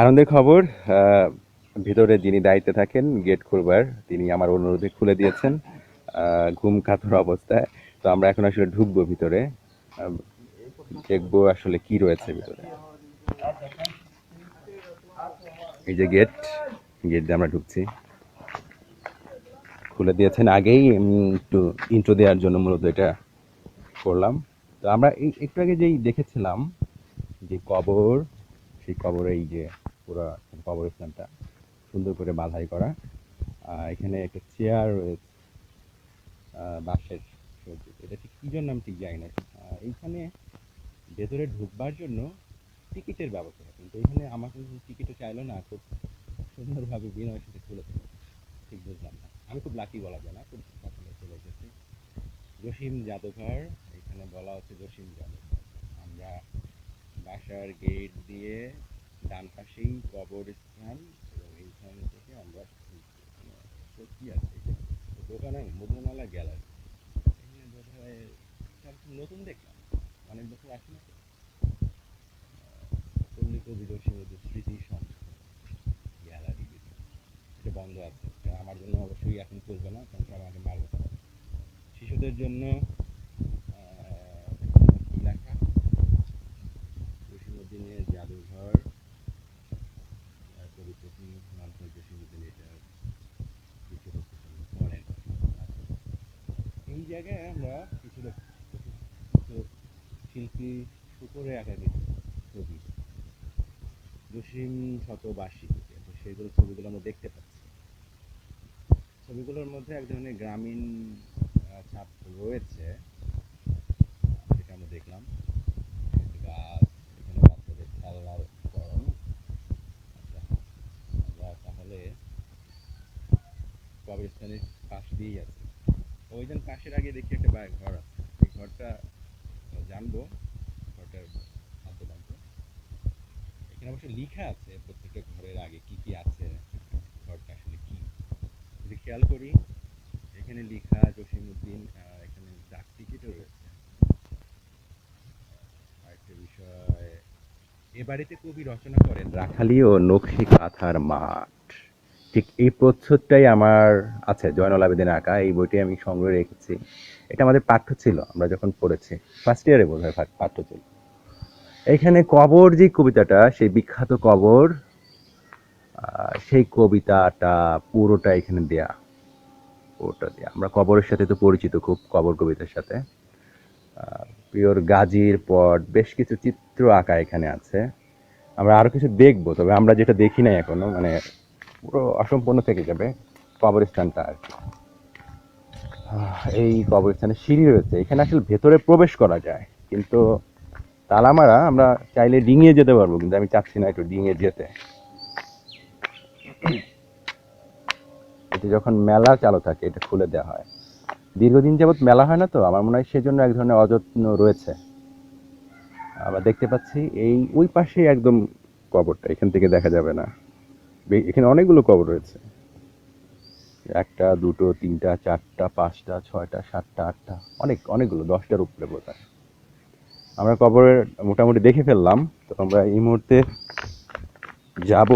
আনন্দের খবর ভিতরে যিনি দায়িত্বে থাকেন, গেট খুলবার, তিনি আমার অনুরোধে খুলে দিয়েছেন ঘুম কাতর অবস্থায়। তো আমরা এখন আসলে ঢুকবো ভিতরে দেখব আসলে কি রয়েছে ভিতরে। এই যে গেট গেট দিয়ে আমরা ঢুকছি। খুলে দিয়েছেন আগেই একটু ইন্ট্রো দেওয়ার জন্য মূলত এটা করলাম। তো আমরা এই, একটু আগে যেই দেখেছিলাম যে কবর, সেই কবরে এই যে পুরো কবরস্থানটা সুন্দর করে বাধাই করা। এখানে একটা চেয়ার রয়েছে বাঁশের এটা ঠিক কী জন্য আমি ঠিক জানি না। এইখানে ভেতরে ঢুকবার জন্য টিকিটের ব্যবস্থা কিন্তু এখানে আমাকে টিকিটও চাইলো না, খুব সুন্দরভাবে বিনয় সাথে খুলেছে ঠিক বুঝলাম না। আমি খুব লাকি বলা যায় না, খুব পছন্দ চলে এসেছি। জসিম জাদুঘর, এখানে বলা হচ্ছে জসিম জাদুঘর। আমরা বাসার গেট দিয়ে ডান পাশেই কবরস্থান এবং এইখান থেকে আমরা সত্যি আছে। দোকানে মধুমালা গ্যালারি। এখানে বোধ হয় নতুন দেখলাম। অনেক বছর আসি না পল্লী কবি জসীমউদ্দিন স্মৃতি সংস্থা গ্যালারি এটা বন্ধ আছে। আমার জন্য অবশ্যই এখন চলবে না, কারণ আমাকে মারবে। শিশুদের জন্য লেখা। জসীমউদ্দিনের জাদুঘর আহ, কবি প্রথম নামটা জসীমউদ্দিন এটা কিছু পড়েন এই জায়গায় আমরা কিছু শিল্পী শুকরে আঁকা ছবি জসিম শতবার্ষিকী তো সেগুলো ছবিগুলো আমরা দেখতে পাচ্ছি। ছবিগুলোর মধ্যে এক ধরনের গ্রামীণ ছাপ রয়েছে যেটা আমরা দেখলাম গাছ এখানে বাচ্চাদের খেলনার উপকরণ আচ্ছা আমরা তাহলে কবরস্থানের পাশ দিয়েই আছি ওই পাশের আগে দেখি একটা বাড়ি ঘর আছে। এই ঘরটা জানব, ঘরটার খাদ্য জানব এখানে অবশ্য লেখা আছে প্রত্যেকটা ঘরের আগে কি কি আছে, ঘরটা আসলে কি। যদি খেয়াল করি, এখানে লেখা জসিমউদ্দিন এখানে ডাক টিকিটও রয়েছে। আরেকটা বিষয়, এ বাড়িতে কবি রচনা করেন রাখালি ও নকশি কাঁথার মাঠ। ঠিক এই প্রচ্ছদটাই আমার আছে, জয়নুল আবেদিন আঁকা, এই বইটি আমি সংগ্রহে রেখেছি। এটা আমাদের পাঠ্য ছিল, আমরা যখন পড়েছি ফার্স্ট ইয়ারে বোধ হয় পাঠ্য ছিল। এখানে কবর যে কবিতাটা, সেই বিখ্যাত কবর সেই কবিতাটা পুরোটা এখানে দেয়া, পুরোটা দেয়া। আমরা কবরের সাথে তো পরিচিত খুব কবর কবিতার সাথে। পিওর গাজীর পট, বেশ কিছু চিত্র আঁকা এখানে আছে। আমরা আরও কিছু দেখব, তবে আমরা যেটা দেখি নাই এখনও মানে পুরো অসম্পূর্ণ থেকে যাবে কবরস্থানটা আর কি। এই কবরস্থানে সিঁড়ি রয়েছে। এখানে আসলে ভেতরে প্রবেশ করা যায়, কিন্তু তালামারা আমরা চাইলে ডিঙিয়ে যেতে পারব, কিন্তু আমি চাচ্ছি না একটু ডিঙিয়ে যেতে। এটা যখন মেলা চালু থাকে, এটা খুলে দেওয়া হয়। দীর্ঘদিন যাবৎ মেলা হয় না তো, আমার মনে হয় সেজন্য এক ধরনের অযত্ন রয়েছে। আবার দেখতে পাচ্ছি এই ওই পাশে একদম কবরটা, এখান থেকে দেখা যাবে না। এখানে অনেকগুলো কবর রয়েছে। একটা, দুটো, তিনটা, চারটা, পাঁচটা, ছয়টা, সাতটা, আটটা, অনেক, অনেকগুলো, দশটার উপরে বোধ আমরা কবরের মোটামুটি দেখে ফেললাম। তো আমরা এই মুহূর্তে যাব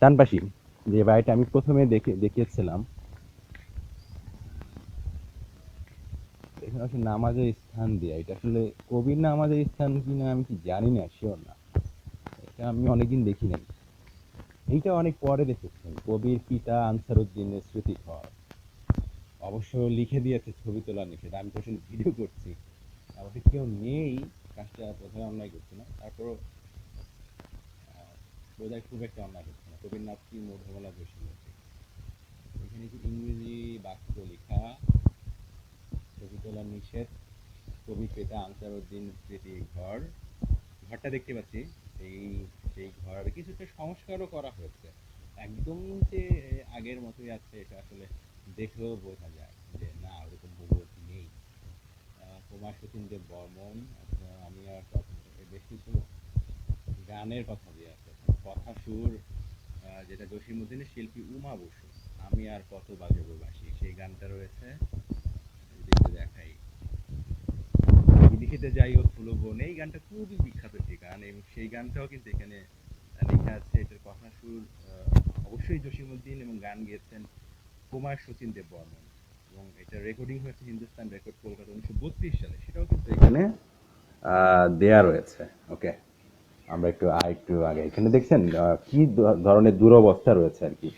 ডানপাশি যে বাড়িটা আমি প্রথমে দেখে, দেখিয়েছিলাম। এখানে আসলে নামাজের স্থান দেয়া। এটা আসলে কবির নামাজের স্থান কিনা আমি কি জানি না শিওর না। এটা আমি অনেকদিন দেখি নাই। এইটা অনেক পরে দেখেছি কবির পিতা আনসারুদ্দিনের স্মৃতি ঘর অবশ্য লিখে দিয়েছে, ছবি তোলা নিষেধ। আমি তো আসলে ভিডিও করছি। অবশ্য কেউ নেই, কাজটা বোধহয় অন্যায় করছে না। তারপরও বোধহয় খুব একটা অন্যায় করছে না। কবির নাম কি মধুমালা বসে এখানে কি ইংরেজি বাক্য লেখা, ছবি তোলা নিষেধ কবি পেতা আনসারউদ্দিন স্মৃতি ঘর ঘরটা দেখতে পাচ্ছি। সেই সেই ঘর, কিছুটা সংস্কারও করা হয়েছে। একদম যে আগের মতোই আছে, এটা আসলে দেখলেও বোঝা যায় যে না, ওরকম বহু নেই। কুমার সতীন্দ্র বর্মন আমি আর বেশ কিছু গানের কথা দিয়ে আছে কথা সুর যেটা জসীমউদ্দিনের শিল্পী উমা বসু, আমি আর কত বাজাবো বাসি সেই গানটা রয়েছে। দেখাই। নিশীতে যাই ও ফুলো বোন, এই গানটা খুবই বিখ্যাত একটি গান এবং সেই গানটাও কিন্তু এখানে লেখা আছে। এটার কথা সুর অবশ্যই জসিমউদ্দিন এবং গান গেয়েছেন কুমার শচীন দেব বর্মন। এবং এটা রেকর্ডিং হয়েছে হিন্দুস্তান রেকর্ড কলকাতা উনিশশো বত্রিশ সালে। সেটাও কিন্তু এখানে দেয়া রয়েছে। ওকে আমরা একটু, আর একটু আগে, এখানে দেখছেন কি ধরনের দুরবস্থা রয়েছে আর কি।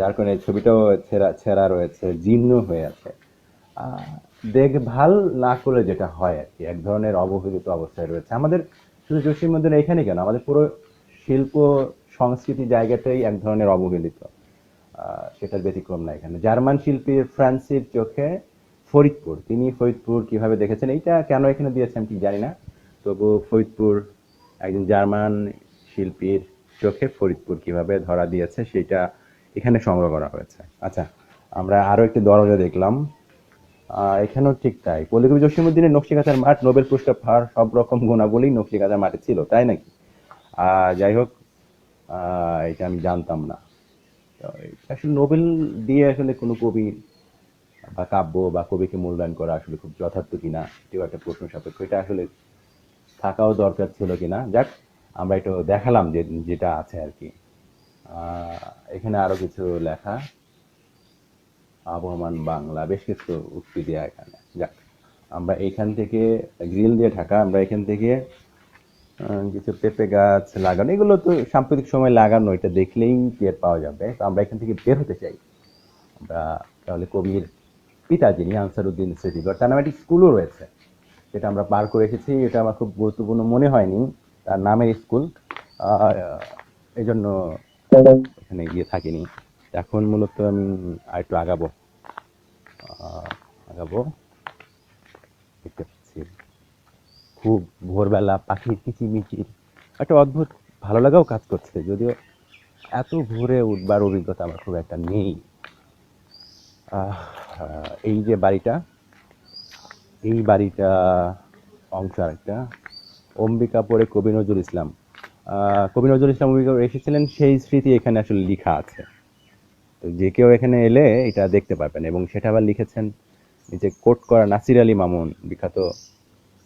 যার কারণে ছবিটাও ছেঁড়া ছেঁড়া রয়েছে, জীর্ণ হয়ে আছে। দেখভাল না করলে যেটা হয় আর কি, এক ধরনের অবহেলিত অবস্থায় রয়েছে। আমাদের শুধু জসিম মন্দির এখানে কেন? আমাদের পুরো শিল্প সংস্কৃতি জায়গাটাই এক ধরনের অবহেলিত। সেটার ব্যতিক্রম না এখানে। জার্মান শিল্পীর ফ্রান্সির চোখে ফরিদপুর। তিনি ফরিদপুর কীভাবে দেখেছেন? এইটা কেন এখানে দিয়েছেন ঠিক জানি না। তবু ফরিদপুর, একজন জার্মান শিল্পীর চোখে ফরিদপুর কীভাবে ধরা দিয়েছে, সেটা এখানে সংগ্রহ করা হয়েছে। আচ্ছা আমরা আরও একটি দরজা দেখলাম। এখানেও ঠিক তাই। পল্লীকবি জসীমুদ্দিনের নকশিকাঁথার মাঠ নোবেল পুরস্কার পাওয়ার সব রকম গুণাবলী নকশিকাঁথার মাঠে ছিল, তাই নাকি? যাই হোক এটা আমি জানতাম না। আসলে নোবেল দিয়ে আসলে কোনো কবি বা কাব্য বা কবিকে মূল্যায়ন করা আসলে খুব যথার্থ কিনা, এটিও একটা প্রশ্ন সাপেক্ষ। এটা আসলে থাকাও দরকার ছিল কিনা? যাক, আমরা একটু দেখালাম যে যেটা আছে আর কি। এখানে আরও কিছু লেখা। আবহমান বাংলা, বেশ কিছু উক্তি দেওয়া এখানে। যাক, আমরা এইখান থেকে গ্রিল দিয়ে ঢাকা, আমরা এখান থেকে কিছু পেঁপে গাছ লাগানো, এগুলো তো সাম্প্রতিক সময় লাগানো, এটা দেখলেই টের পাওয়া যাবে? তো আমরা এখান থেকে বের হতে চাই। আমরা তাহলে কবির পিতা, যিনি আনসারউদ্দিন স্মৃতিগড় তার নামে একটি স্কুলও রয়েছে। যেটা আমরা পার করে এসেছি, এটা আমার খুব গুরুত্বপূর্ণ মনে হয়নি। তার নামের স্কুল এই জন্য এখানে গিয়ে থাকিনি। এখন মূলত আমি আর একটু আগাবো। আগাবো দেখতে পাচ্ছি। খুব ভোরবেলা পাখির কিচিমিচির একটা অদ্ভুত ভালো লাগাও কাজ করছে। যদিও এত ভোরে উঠবার অভিজ্ঞতা আমার খুব একটা নেই। এই যে বাড়িটা, এই বাড়িটা অংশ আরেকটা। অম্বিকাপুরে কবি নজরুল ইসলাম। কবি নজরুল ইসলাম অম্বিকাপুর এসেছিলেন, সেই স্মৃতি এখানে আসলে লেখা আছে। তো যে কেউ এখানে এলে এটা দেখতে পারবেন এবং সেটা আবার লিখেছেন নিচে কোট করা নাসির আলী মামুন, বিখ্যাত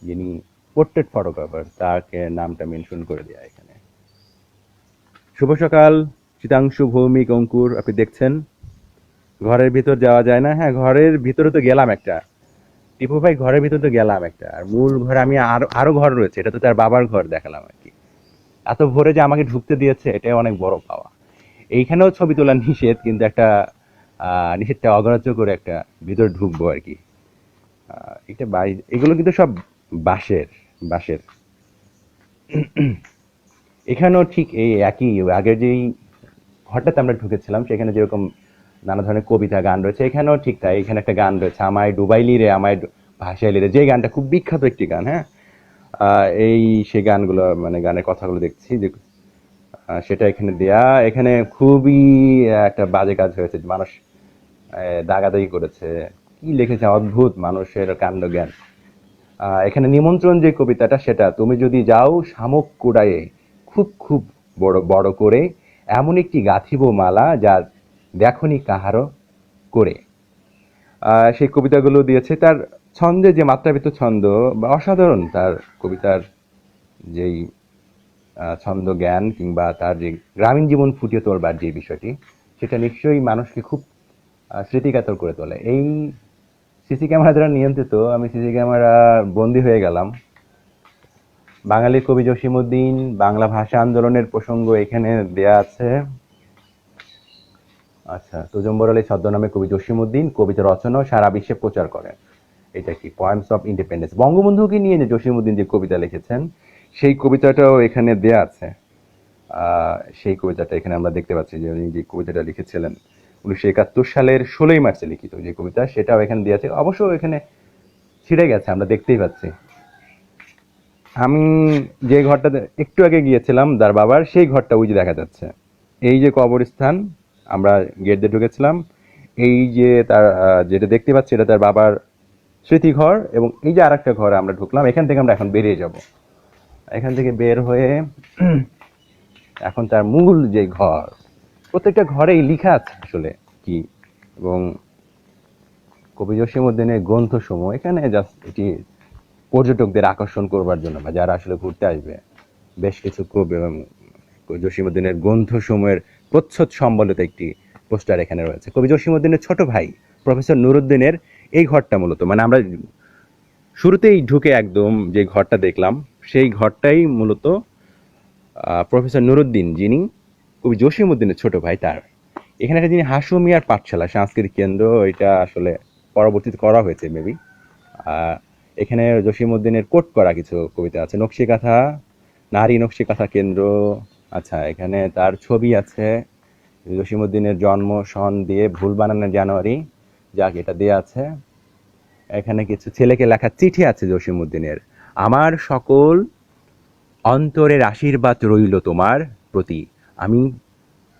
যিনি পোর্ট্রেট ফটোগ্রাফার তাকে নামটা মেনশন করে দেওয়া এখানে। শুভ সকাল শীতাংশু ভৌমিক অঙ্কুর, আপনি দেখছেন? ঘরের ভিতর যাওয়া যায় না। হ্যাঁ ঘরের ভিতরে তো গেলাম একটা। টিপু ভাই, ঘরের ভিতর তো গেলাম একটা। আর মূল ঘরে আমি আরও আরও ঘর রয়েছে। এটা তো তার বাবার ঘর দেখালাম আর কি। এত ভোরে যে আমাকে ঢুকতে দিয়েছে, এটাই অনেক বড় পাওয়া। এইখানেও ছবি তোলা নিষেধ, কিন্তু একটা নিষেধটা অগ্রাহ্য করে একটা ভিতরে ঢুকবো আর কি। এটা এগুলো কিন্তু সব বাঁশের বাঁশের। এখানেও ঠিক এই একই, আগের যেই ঘরটাতে আমরা ঢুকেছিলাম, সেখানে যেরকম নানা ধরনের কবিতা গান রয়েছে, এখানেও ঠিক তাই, এখানে একটা গান রয়েছে, আমায় ডুবাইলি রে, আমায় ভাসাইলি রে, যে গানটা খুব বিখ্যাত একটি গান হ্যাঁ? এই সে গানগুলো মানে গানের কথাগুলো দেখছি, যে সেটা এখানে দেয়া। এখানে খুবই একটা বাজে কাজ হয়েছে। মানুষ দাগাদাগি করেছে। কি লিখেছে? অদ্ভুত মানুষের কাণ্ড জ্ঞান এখানে নিমন্ত্রণ যে কবিতাটা, সেটা, তুমি যদি যাও শামুক কুড়ায়ে খুব খুব বড় বড় করে, এমন একটি গাথিব মালা যা দেখনি কাহারও করে। সেই কবিতাগুলো দিয়েছে। তার ছন্দে যে মাত্রাবিত ছন্দ, বা অসাধারণ তার কবিতার যেই ছন্দ জ্ঞান কিংবা তার যে গ্রামীণ জীবন ফুটিয়ে তোলবার যে বিষয়টি, সেটা নিশ্চয়ই মানুষকে খুব স্মৃতিকাতর করে তোলে। এই সিসি ক্যামেরা দ্বারা নিয়ন্ত্রিত আমি সিসি ক্যামেরা বন্দি হয়ে গেলাম। বাঙালি কবি জসিমউদ্দিন, বাংলা ভাষা আন্দোলনের প্রসঙ্গ এখানে দেয়া আছে। আচ্ছা তুজম্বর আলী ছদ্মনামে কবি জসিমউদ্দিন কবিতা রচনা সারা বিশ্বে প্রচার করেন। এটা কি পয়েমস অফ ইন্ডিপেন্ডেন্স বঙ্গবন্ধুকে নিয়ে যে জসিমউদ্দিন যে কবিতা লিখেছেন সেই কবিতাটাও এখানে দেয়া আছে। সেই কবিতাটা এখানে আমরা দেখতে পাচ্ছি যে উনি যে কবিতাটা লিখেছিলেন, উনিশশো একাত্তর সালের ষোলোই মার্চে লিখিত যে কবিতা, সেটাও এখানে দেওয়া আছে। অবশ্য এখানে ছিঁড়ে গেছে, আমরা দেখতেই পাচ্ছি। আমি যে ঘরটাতে একটু আগে গিয়েছিলাম তার বাবার, সেই ঘরটা ওই যে দেখা যাচ্ছে। এই যে কবরস্থান, আমরা গেট দিয়ে ঢুকেছিলাম। এই যে তার যেটা দেখতে পাচ্ছি, এটা তার বাবার স্মৃতিঘর এবং এই যে আরেকটা ঘরে আমরা ঢুকলাম, এখান থেকে আমরা এখন বেরিয়ে যাব। এখান থেকে বের হয়ে এখন তার মূল যে ঘর, প্রত্যেকটা ঘরেই লেখা আছে আসলে কি, এবং কবি জসীমউদ্দিনের গ্রন্থসমূহ, এখানে জাস্ট এটি পর্যটকদের আকর্ষণ করবার জন্য বা যারা আসলে ঘুরতে আসবে, বেশ কিছু কবি এবং জসিমুদ্দিনের গ্রন্থসমূহের প্রচ্ছদ সম্বলিত একটি পোস্টার এখানে রয়েছে। কবি জসিমুদ্দিনের ছোট ভাই, প্রফেসর নুরুদ্দিনের এই ঘরটা মূলত মানে আমরা শুরুতেই ঢুকে একদম যে ঘরটা দেখলাম সেই ঘরটাই মূলত প্রফেসর নুরুদ্দিন, যিনি কবি জসিমুদ্দিনের ছোট ভাই তার। এখানে একটা যিনি হাসুমিয়ার পাঠশালা, সাংস্কৃতিক কেন্দ্র, এটা আসলে পরবর্তীতে করা হয়েছে মেবি এখানে জসিমুদ্দিনের কোট করা কিছু কবিতা আছে, নকশিকাথা, নারী নকশিকাথা কেন্দ্র আচ্ছা এখানে তার ছবি আছে জসিমুদ্দিনের জন্ম সন দিয়ে ভুল বানানো জানুয়ারি, যাক, এটা দিয়ে আছে। এখানে কিছু ছেলেকে লেখা চিঠি আছে জসিমুদ্দিনের আমার সকল অন্তরের আশীর্বাদ রইল তোমার প্রতি। আমি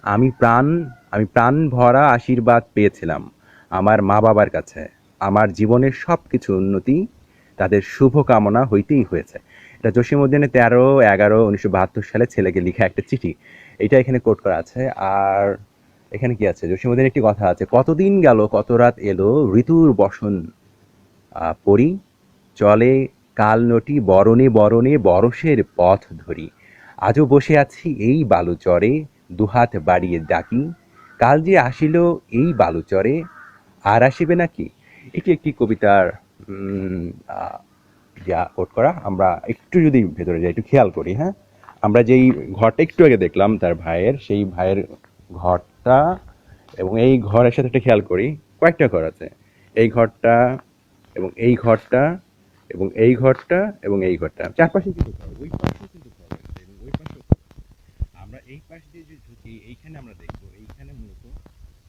আমি প্রাণ আমি প্রাণ ভরা আশীর্বাদ পেয়েছিলাম আমার মা বাবার কাছে। আমার জীবনের সব কিছু উন্নতি তাদের শুভকামনা হইতেই হয়েছে। এটা জসিমউদ্দিনের তেরো, এগারো, উনিশশো বাহাত্তর সালে ছেলেকে লেখা একটা চিঠি। এটা এখানে কোট করা আছে। আর এখানে কি আছে? জসিমউদ্দিনের একটি কথা আছে, কতদিন গেল, কত রাত এলো, ঋতুর বসন পড়ি চলে কাল নটি বরণে বরণে বরসের পথ ধরি। আজও বসে আছি এই বালুচরে, দুহাত বাড়িয়ে ডাকি, কাল যে আসিল এই বালুচরে, আর আসিবে নাকি? এটি একটি কবিতার যা কোট করা। আমরা একটু যদি ভেতরে যাই, একটু খেয়াল করি হ্যাঁ? আমরা যেই ঘরটা একটু আগে দেখলাম, তার ভাইয়ের, সেই ভাইয়ের ঘরটা এবং এই ঘরের সাথে একটা খেয়াল করি, কয়েকটা ঘর আছে। এই ঘরটা এবং এই ঘরটা এবং এই ঘরটা এবং এই ঘরটা। চারপাশে কিন্তু ঘর, ওই পাশেও কিন্তু ঘর রয়েছে এবং ওই পাশেও। আমরা এই পাশ দিয়ে যে ঢুকি, এইখানে আমরা দেখব, এইখানে মূলত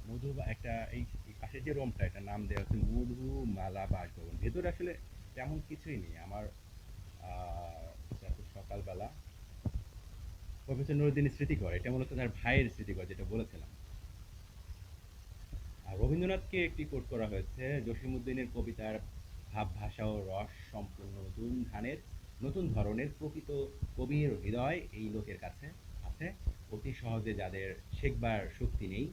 মধু বা একটা, এই পাশের যে রুমটা, এটা নাম দেওয়া হচ্ছে মধু মালা বাসভবন। ভেতরে আসলে তেমন কিছুই নেই। আমার সকালবেলা প্রফেসর নুরুদ্দিন স্মৃতিকর এটা মূলত তার ভাইয়ের স্মৃতিকর যেটা বলেছিলাম। আর রবীন্দ্রনাথকে একটি কোট করা হয়েছে, জসিমউদ্দিনের কবিতার ভাব ভাষা ও রস সম্পূর্ণ নতুন ধানের নতুন ধরনের প্রকৃত কবির হৃদয় এই লোকের কাছে আছে। অতি সহজে যাদের শেখবার শক্তি নেই,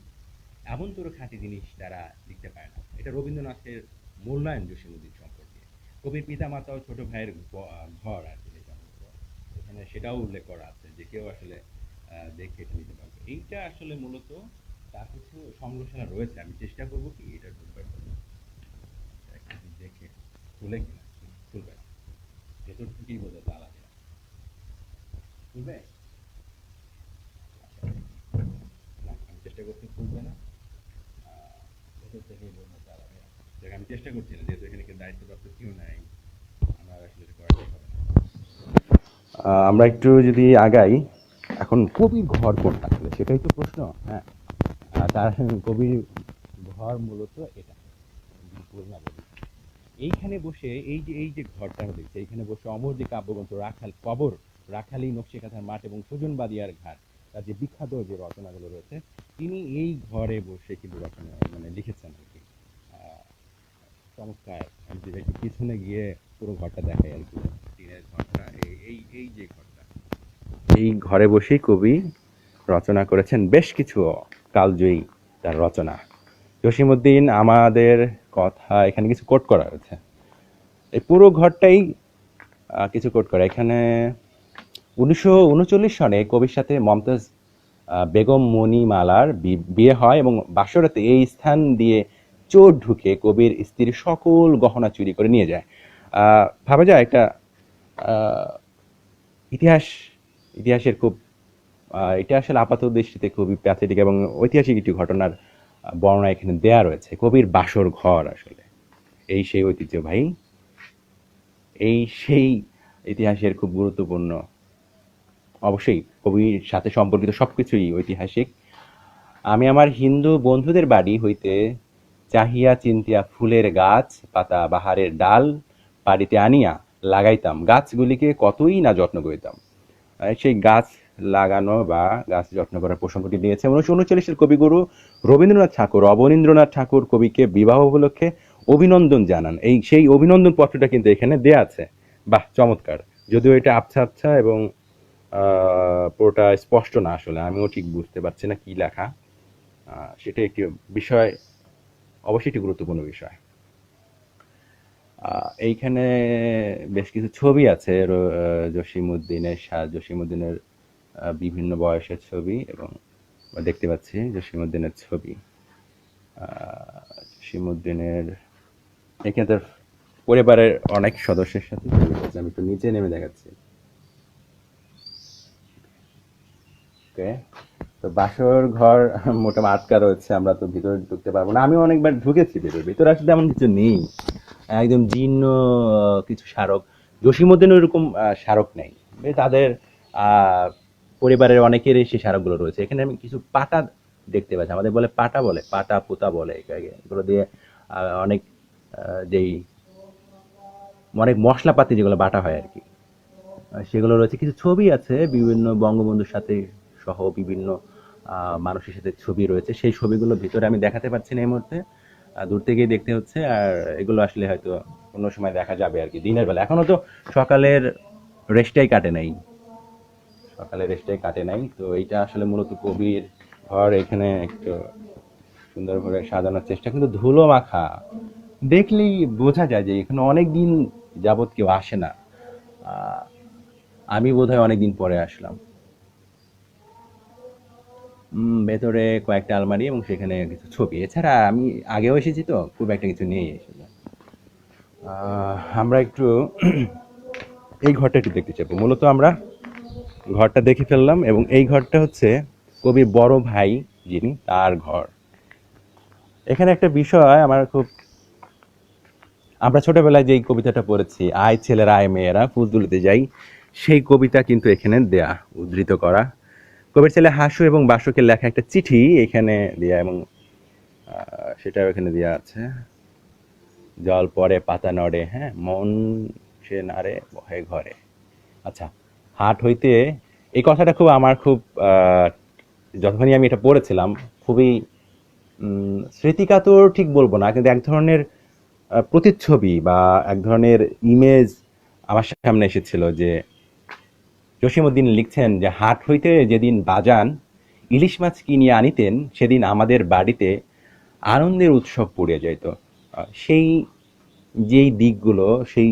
এমনতর খাঁটি জিনিস তারা লিখতে পারে না। এটা রবীন্দ্রনাথের মূল্যায়ন জসিমউদ্দিন সম্পর্কে। কবির পিতা মাতা ও ছোট ভাইয়ের ঘর আর কি। এখানে সেটাও উল্লেখ করা আছে যে কেউ আসলে দেখে এটা নিতে পারবে। এইটা আসলে মূলত তার কিছু সংগ্রহশালা রয়েছে। আমি চেষ্টা করব কি এটা দেখে খুলে খুলবে ভেতর থেকেই বোঝা তালা দেওয়া খুলবে। আমি চেষ্টা করছি খুলবে না। ভেতর থেকেই বোঝা তালা দেওয়া দেখ, আমি চেষ্টা করছি না, যেহেতু এখানে দায়িত্বপ্রাপ্ত কেউ নাই। আমার আসলে করাটাই আমরা একটু যদি আগাই, এখন কবির ঘর কোনটা আসলে? সেটাই তো প্রশ্ন হ্যাঁ। তার কবির ঘর মূলত এটা। এইখানে বসে এই যে এই যে ঘরটা দেখছি এইখানে বসে অমর যে কাব্যগ্রন্থ রাখাল কবর, রাখালি নকশিকাথার মাঠ এবং সুজন বাদিয়ার ঘাট, তার যে বিখ্যাত যে রচনাগুলো রয়েছে, তিনি এই ঘরে বসে কিন্তু রচনা মানে লিখেছেন আর কি। চমৎকার পিছনে গিয়ে পুরো ঘরটা দেখায় আর কি। টিনের ঘরটা এই এই যে ঘরটা। এই ঘরে বসেই কবি রচনা করেছেন বেশ কিছু কালজয়ী তার রচনা। জসিমউদ্দিন, আমাদের কথা, এখানে কিছু কোট করা হয়েছে। এই পুরো ঘরটাই কিছু কোট করা। এখানে উনিশশো উনচল্লিশ সনে কবির সাথে মমতাজ বেগম মণিমালার বিয়ে হয় এবং বাসরাতে এই স্থান দিয়ে চোর ঢুকে কবির স্ত্রীর সকল গহনা চুরি করে নিয়ে যায়। ভাবা যায় একটা ইতিহাস, ইতিহাসের খুব এটা আসলে আপাত দৃষ্টিতে খুবই প্যাথেটিক এবং ঐতিহাসিক একটি ঘটনার বর্ণনা এখানে দেয়া রয়েছে, কবির বাসর ঘর আসলে। এই সেই ঐতিহ্য ভাই। এই সেই ইতিহাসের খুব গুরুত্বপূর্ণ। অবশ্যই কবির সাথে সম্পর্কিত সবকিছুই ঐতিহাসিক। আমি আমার হিন্দু বন্ধুদের বাড়ি হইতে চাহিয়া চিন্তিয়া ফুলের গাছ, পাতা বাহারের ডাল বাড়িতে আনিয়া লাগাইতাম। গাছগুলিকে কতই না যত্ন করিতাম। সেই গাছ লাগানো বা গাছ যত্ন করার প্রসঙ্গটি দিয়েছে। উনিশশো উনচল্লিশের কবিগুরু রবীন্দ্রনাথ ঠাকুর অবনীন্দ্রনাথ ঠাকুর কবিকে বিবাহ উপলক্ষে অভিনন্দন জানান। এই সেই অভিনন্দন পত্রটা কিন্তু এখানে দেয়া আছে। বাহ চমৎকার। যদিও এটা আবছা আবছা এবং পুরোটা স্পষ্ট না আসলে আমিও ঠিক বুঝতে পারছি না কি লেখা। সেটা একটি বিষয় অবশ্যই একটি গুরুত্বপূর্ণ বিষয়। এইখানে বেশ কিছু ছবি আছে র- আহ, জসিমউদ্দিনের শাহ জসিমউদ্দিনের আহ, বিভিন্ন বয়সের ছবি এবং দেখতে পাচ্ছি জসিমউদ্দিনের ছবি। জসিমউদ্দিনের এখানে তার পরিবারের অনেক সদস্যের সাথে ছবি আছে আমি একটু নিচে নেমে দেখাচ্ছি। তো বাসর ঘর মোটামুটি আটকা রয়েছে, আমরা তো ভিতরে ঢুকতে পারব না। আমি অনেকবার ঢুকেছি ভিতরে ভিতরে আসলে তেমন কিছু নেই। একদম জীর্ণ কিছু স্মারক। জসীমউদ্দিন ওইরকম স্মারক নেই। তাদের পরিবারের অনেকেরই সেই স্মারকগুলো রয়েছে। এখানে আমি কিছু পাটা দেখতে পাচ্ছি। আমাদের বলে পাটা বলে, পাটা, পোতা বলে এগুলো দিয়ে অনেক যেই, অনেক মশলাপাতি যেগুলো বাটা হয় আর কি। সেগুলো রয়েছে। কিছু ছবি আছে, বিভিন্ন বঙ্গবন্ধুর সাথে সহ বিভিন্ন মানুষের সাথে ছবি রয়েছে। সেই ছবিগুলো ভিতরে আমি দেখাতে পারছি না এই মুহূর্তে। দূর থেকেই দেখতে হচ্ছে। আর এগুলো আসলে হয়তো অন্য সময় দেখা যাবে আর কি দিনের বেলা। এখনও তো সকালের রেস্টটাই কাটে নাই। সকালের রেস্টটাই কাটে নাই। তো এইটা আসলে মূলত কবির ঘর, এখানে একটু সুন্দরভাবে সাজানোর চেষ্টা। কিন্তু ধুলো মাখা, দেখলেই বোঝা যায় যে এখানে অনেক দিন যাবৎ কেউ আসে না। আমি বোধহয় অনেকদিন পরে আসলাম। ভেতরে কয়েকটা আলমারি এবং সেখানে কিছু ছবি। এছাড়া আমি আগেও এসেছি তো, খুব একটা কিছু নেই এসেছে। আমরা একটু এই ঘরটা একটু দেখতে চাইব। মূলত আমরা ঘরটা দেখে ফেললাম এবং এই ঘরটা হচ্ছে কবির বড় ভাই যিনি তার ঘর। এখানে একটা বিষয় আমার খুব আমরা ছোটবেলায় যেই কবিতাটা পড়েছি, আয় ছেলেরা, আয় মেয়েরা, ফুল তুলিতে যাই সেই কবিতা কিন্তু এখানে দেয়া, উদ্ধৃত করা। কবির ছেলে হাসু এবং বাসুকে লেখা একটা চিঠি এখানে দেয়া এবং সেটাও এখানে দেয়া আছে। জল পড়ে, পাতা নড়ে হ্যাঁ মন সে নাড়ে, বহে ঘরে। আচ্ছা হাট হইতে, এই কথাটা খুব আমার খুব যখনই আমি এটা পড়েছিলাম, খুবই স্মৃতিকাতর ঠিক বলব না, কিন্তু এক ধরনের প্রতিচ্ছবি বা এক ধরনের ইমেজ আমার সামনে এসেছিল যে জসিমউদ্দিন লিখছেন যে, হাট হইতে যেদিন বাজান ইলিশ মাছ কিনিয়ে আনিতেন, সেদিন আমাদের বাড়িতে আনন্দের উৎসব পড়ে যাইত। সেই যেই দিকগুলো, সেই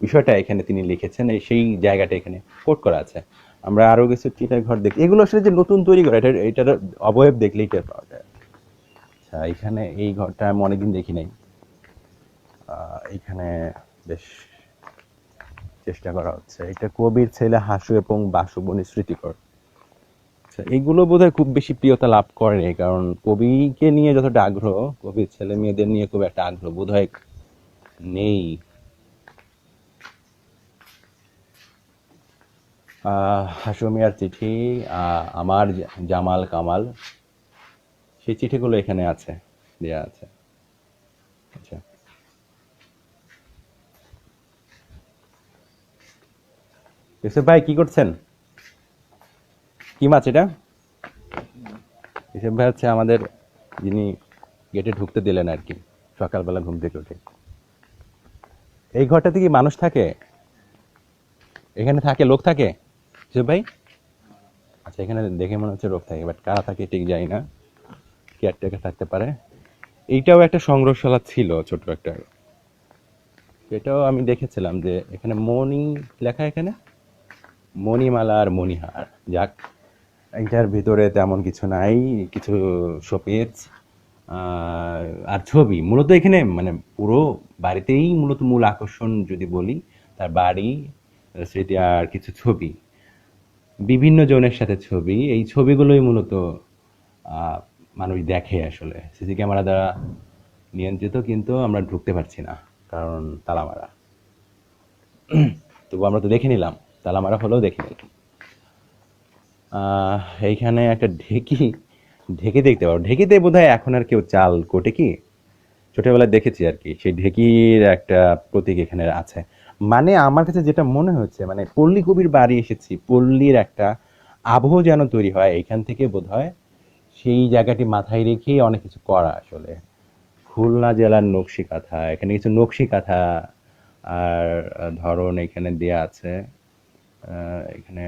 বিষয়টা এখানে তিনি লিখেছেন সেই জায়গাটা এখানে কোট করা আছে। আমরা আরও কিছু টিটার ঘর দেখি। এগুলো আসলে যে নতুন তৈরি করা এটা, এটার অবয়ব দেখলেই টের পাওয়া যায়। আচ্ছা এখানে এই ঘরটা আমি অনেকদিন দেখি নাই। এখানে বেশ চেষ্টা করা হচ্ছে। এটা কবির ছেলে হাসু এবং বাসুবনী স্মৃতিকর। আচ্ছা এইগুলো বোধহয় খুব বেশি প্রিয়তা লাভ করে কারণ কবিকে নিয়ে যতটা আগ্রহ, কবির ছেলে মেয়েদের নিয়ে খুব একটা আগ্রহ বোধহয় নেই। আহ, হাসু মিয়ার চিঠি আমার জামাল কামাল সেই চিঠিগুলো এখানে আছে দেয়া আছে। আচ্ছা। ইউসুফ ভাই কি করছেন? কি মাছ এটা? ইউসুফ ভাই হচ্ছে আমাদের যিনি গেটে ঢুকতে দিলেন আর কি সকালবেলা ঘুম থেকে উঠে। এই ঘরটাতে কি মানুষ থাকে? এখানে থাকে লোক থাকে? ইউসুফ ভাই আচ্ছা এখানে দেখে মনে হচ্ছে লোক থাকে বাট কারা থাকে ঠিক যাই না। কেয়ারটেকার থাকতে পারে। এইটাও একটা সংগ্রহশালা ছিল ছোট একটা। এটাও আমি দেখেছিলাম যে এখানে মণি লেখা এখানে। মণিমালা আর মণিহার। যাক, এইটার ভিতরে তেমন কিছু নাই, কিছু শোপিস আর ছবি। মূলত এখানে মানে পুরো বাড়িতেই মূলত মূল আকর্ষণ যদি বলি, তার বাড়ি স্মৃতি আর কিছু ছবি। বিভিন্ন জনের সাথে ছবি, এই ছবিগুলোই মূলত মানুষ দেখে আসলে। সিসি ক্যামেরা দ্বারা নিয়ন্ত্রিত, কিন্তু আমরা ঢুকতে পারছি না, কারণ তালা মারা তবু আমরা তো দেখে নিলাম তালা মারা হলেও দেখে নিলাম। এইখানে একটা ঢেকি, ঢেকে দেখতে পারো ঢেকিতে বোধ এখন আর কেউ চাল কোটে কি? ছোটবেলায় দেখেছি আর কি, সেই ঢেকির একটা প্রতীক এখানে আছে। মানে আমার কাছে যেটা মনে হচ্ছে মানে পল্লী কবির বাড়ি এসেছি, পল্লীর একটা আবহ যেন তৈরি হয়, এখান থেকে বোধ হয় সেই জায়গাটি মাথায় রেখেই অনেক কিছু করা আসলে। খুলনা জেলার নকশি কাঁথা, এখানে কিছু নকশি কাঁথা আর ধরন এখানে দেয়া আছে। এখানে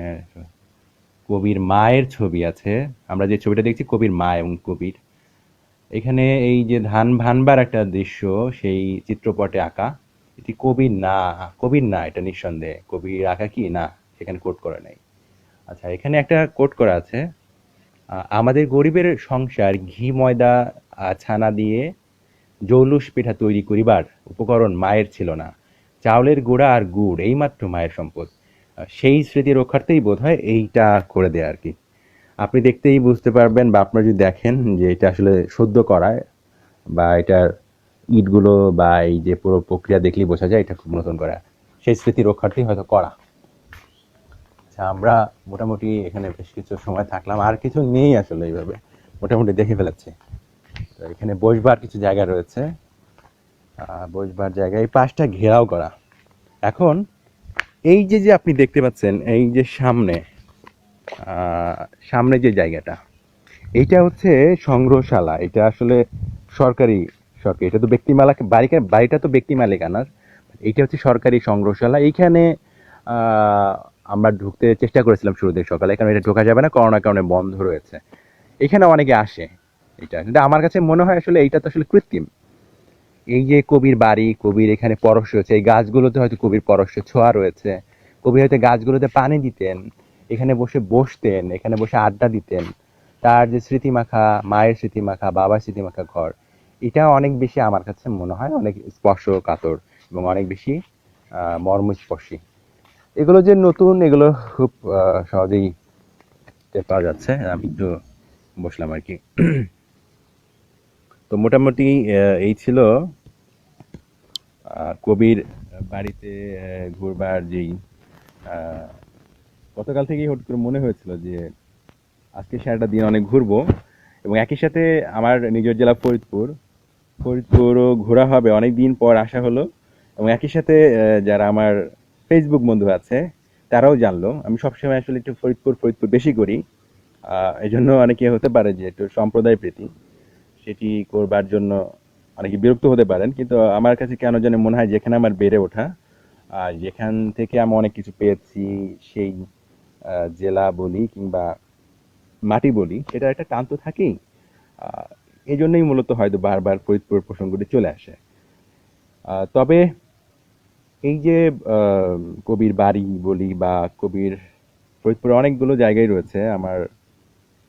কবির মায়ের ছবি আছে। আমরা যে ছবিটা দেখছি কবির মা এবং কবির। এখানে এই যে ধান ভানবার একটা দৃশ্য, সেই চিত্রপটে আঁকা। এটি কবির না কবির না, এটা নিঃসন্দেহে। কবির রাখা কি? না, সেখানে কোট করা নাই। আচ্ছা এখানে একটা কোট করা আছে। আমাদের গরিবের সংসার ঘি, ময়দা ছানা দিয়ে জৌলুস পিঠা তৈরি করিবার উপকরণ মায়ের ছিল না। চাউলের গুঁড়া আর গুড়, এইমাত্র মায়ের সম্পদ। সেই স্মৃতি রক্ষার্থেই বোধ হয় এইটা করে দেয় আর কি। আপনি দেখতেই বুঝতে পারবেন বা আপনারা যদি দেখেন যে এটা আসলে সদ্য করায় বা এটার ইটগুলো বা এই যে পুরো প্রক্রিয়া দেখলেই বোঝা যায় এটা খুব নতুন করা। সেই স্মৃতি রক্ষার্থেই হয়তো করা। আচ্ছা আমরা মোটামুটি এখানে বেশ কিছু সময় থাকলাম। আর কিছু নেই আসলে এইভাবে। মোটামুটি দেখে ফেলেছি। তো এখানে বসবার কিছু জায়গা রয়েছে। বসবার জায়গা এই পাশটা ঘেরাও করা। এখন এই যে যে আপনি দেখতে পাচ্ছেন, এই যে সামনে সামনে যে জায়গাটা, এইটা হচ্ছে সংগ্রহশালা। এটা আসলে সরকারি সরকারি। এটা তো ব্যক্তি মালিক বাড়িটা বাড়িটা তো ব্যক্তি মালিকানার। এইটা হচ্ছে সরকারি সংগ্রহশালা। এইখানে আমরা ঢুকতে চেষ্টা করেছিলাম শুরুতে সকালে, কারণ এটা ঢোকা যাবে না করোনার কারণে বন্ধ রয়েছে। এখানে অনেকে আসে এটা। কিন্তু আমার কাছে মনে হয় আসলে এইটা তো আসলে কৃত্রিম। এই যে কবির বাড়ি, কবির এখানে পরশ রয়েছে, এই গাছগুলোতে হয়তো কবির পরশ ছোঁয়া রয়েছে। কবি হয়তো গাছগুলোতে পানি দিতেন, এখানে বসে বসতেন, এখানে বসে আড্ডা দিতেন। তার যে স্মৃতিমাখা, মায়ের স্মৃতিমাখা, বাবার স্মৃতিমাখা ঘর এটা অনেক বেশি আমার কাছে মনে হয়, অনেক স্পর্শ কাতর এবং অনেক বেশি মর্মস্পর্শী। এগুলো যে নতুন, এগুলো খুব সহজেই পাওয়া যাচ্ছে। আমি একটু বসলাম আর কি। তো মোটামুটি এই ছিল কবির বাড়িতে ঘুরবার যেই গতকাল থেকেই হঠাৎ করে মনে হয়েছিল যে আজকে সারাটা দিন অনেক ঘুরবো এবং একই সাথে আমার নিজের জেলা ফরিদপুর ফরিদপুরও ঘোরা হবে অনেক দিন পর আসা হলো। এবং একই সাথে যারা আমার ফেসবুক বন্ধু আছে, তারাও জানলো। আমি সবসময় আসলে একটু ফরিদপুর ফরিদপুর বেশি করি। এই জন্য অনেকে হতে পারে যে একটু সম্প্রদায় প্রীতি, সেটি করবার জন্য অনেকে বিরক্ত হতে পারেন। কিন্তু আমার কাছে কেন জানি মনে হয় যেখানে আমার বেড়ে ওঠা, আর যেখান থেকে আমি অনেক কিছু পেয়েছি, সেই জেলা বলি কিংবা মাটি বলি সেটা একটা টান তো থাকেই। এই জন্যই মূলত হয়তো বারবার ফরিদপুর প্রসঙ্গটি চলে আসে। তবে এই যে কবির বাড়ি বলি বা কবির ফরিদপুরে অনেকগুলো জায়গায় রয়েছে, আমার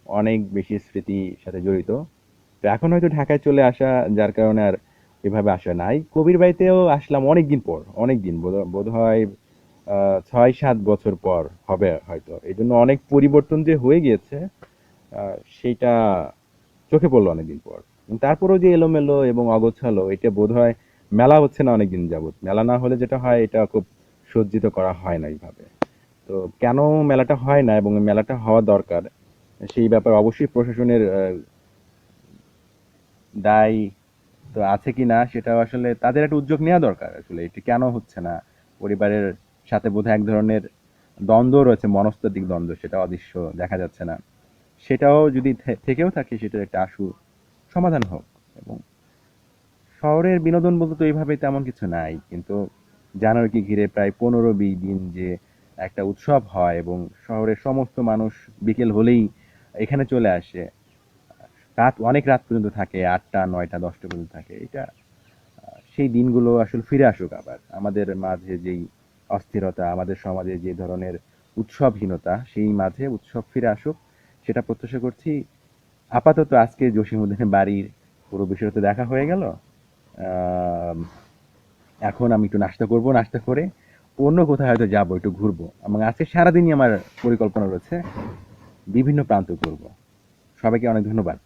অনেক বেশি স্মৃতির সাথে জড়িত। তো এখন হয়তো ঢাকায় চলে আসা, যার কারণে আর এভাবে আসা নাই। কবির বাড়িতেও আসলাম অনেক দিন পর অনেক দিন বোধ হয় ছয় সাত বছর পর হবে হয়তো। এই জন্য অনেক পরিবর্তন যে হয়ে গিয়েছে সেইটা চোখে পড়ল অনেকদিন পর। তারপরেও যে এলোমেলো এবং অগোছালো, এটা বোধ হয় মেলা হচ্ছে না অনেকদিন যাবত মেলা না হলে যেটা হয়, এটা খুব সজ্জিত করা হয় না এইভাবে। তো কেন মেলাটা হয় না এবং মেলাটা হওয়া দরকার, সেই ব্যাপারে অবশ্যই প্রশাসনের দায় তো আছে কি না সেটা আসলে তাদের একটা উদ্যোগ নেওয়া দরকার আসলে। এটি কেন হচ্ছে না? পরিবারের সাথে বোধহয় এক ধরনের দ্বন্দ্ব রয়েছে, মনস্তাত্ত্বিক দ্বন্দ্ব সেটা অদৃশ্য দেখা যাচ্ছে না। সেটাও যদি থেকেও থাকে, সেটার একটা আশু সমাধান হোক। এবং শহরের বিনোদন বলতে তো এইভাবে তেমন কিছু নাই, কিন্তু জানুয়ারিকে ঘিরে প্রায় পনেরো বিশ দিন যে একটা উৎসব হয় এবং শহরের সমস্ত মানুষ বিকেল হলেই এখানে চলে আসে। রাত, অনেক রাত পর্যন্ত থাকে, আটটা, নয়টা, দশটা পর্যন্ত থাকে। এটা, সেই দিনগুলো আসলে ফিরে আসুক আবার। আমাদের মাঝে যেই অস্থিরতা, আমাদের সমাজে যে ধরনের উৎসবহীনতা, সেই মাঝে উৎসব ফিরে আসুক। সেটা প্রত্যাশা করছি। আপাতত আজকে জসিমুদ্দিনের বাড়ির পুরো বিষয়টা দেখা হয়ে গেল। এখন আমি একটু নাস্তা করব, নাস্তা করে অন্য কোথাও হয়তো যাব, একটু ঘুরবো। এবং আজকে সারাদিনই আমার পরিকল্পনা রয়েছে, বিভিন্ন প্রান্ত ঘুরবো। সবাইকে অনেক ধন্যবাদ।